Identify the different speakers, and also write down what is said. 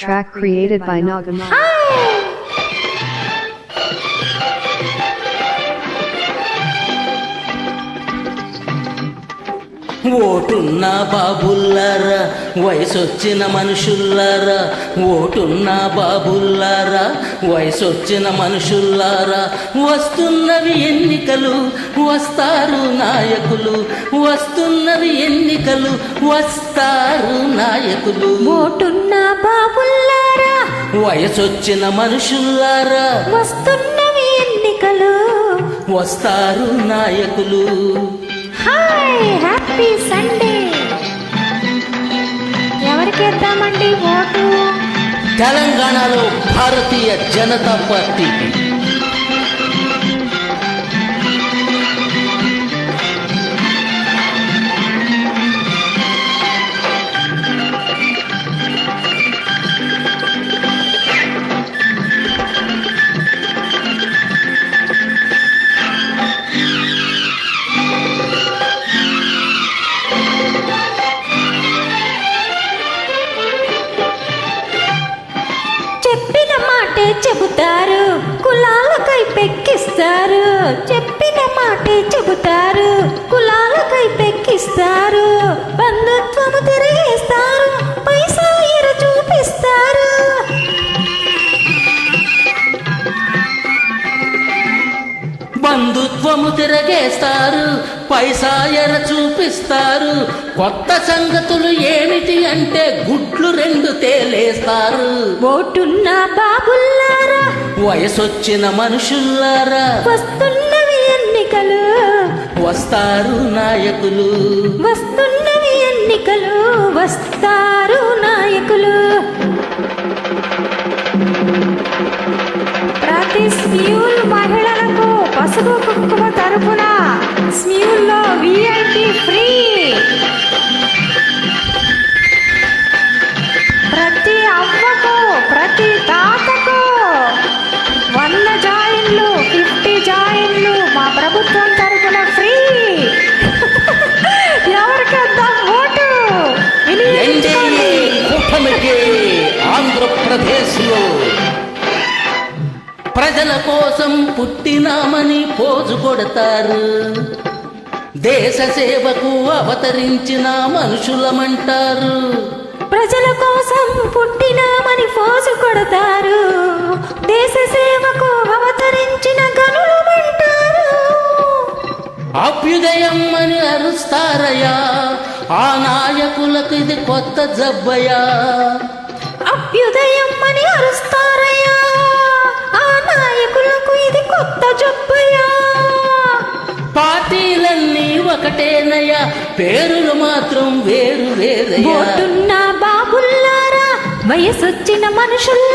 Speaker 1: Track created by Nagamon.
Speaker 2: ఓటున్న బాబుల్లారా వయసొచ్చిన మనుషుల్లారా ఓటున్న బాబుల్లారా వయసొచ్చిన మనుషుల్లారా వస్తున్నవి ఎన్నికలు వస్తారు నాయకులు వస్తున్నవి ఎన్నికలు వస్తారు నాయకులు.
Speaker 3: ఓటున్న బాబుల్లారా
Speaker 2: వయసొచ్చిన మనుషుల్లారా
Speaker 3: వస్తున్నవి ఎన్నికలు.
Speaker 2: వస్తారు నాయకులు.
Speaker 3: హాయ్!
Speaker 2: తెలంగాణలో భారతీయ జనతా పార్టీకి
Speaker 3: కులాలకై చెప్పిన మాటే చెబుతారు. కులాలకై తిరగేస్తారు పైసా ఎర చూపిస్తారు.
Speaker 2: కొత్త సంగతులు ఏమిటి అంటే గుడ్లు రెండు తేలేస్తారు.
Speaker 3: ఓటున్న బాబుల్లారా
Speaker 2: వయసొచ్చిన మనుషుల్లారా
Speaker 3: వస్తున్నవి ఎన్నికలు
Speaker 2: వస్తారు నాయకులు.
Speaker 3: వస్తున్నవి ఎన్నికలు వస్తారు
Speaker 2: ఆంధ్రప్రదేశ్లో ప్రజల కోసం పుట్టినామని పోజు కొడతారు. దేశ సేవకు అవతరించిన మనుషులమంటారు.
Speaker 3: ప్రజల కోసం పుట్టినామని ఫోజు కొడతారు. దేశ సేవకు అవతరించిన గనులమంటారు.
Speaker 2: అభ్యుదయం అని అరుస్తారయ్యా. ఆ నాయకులకు ఇది కొత్త జబ్బయ్యా.
Speaker 3: అభ్యుదయం అని అరుస్తారయ్యా. ఆ నాయకులకు ఇది కొత్త జబ్బయ్యా.
Speaker 2: పార్టీలన్నీ ఒకటేనయ్యా. పేరులు మాత్రం వేరు
Speaker 3: ఓటున్న బాబుల్లారా వయసొచ్చిన మనుషుల్లారా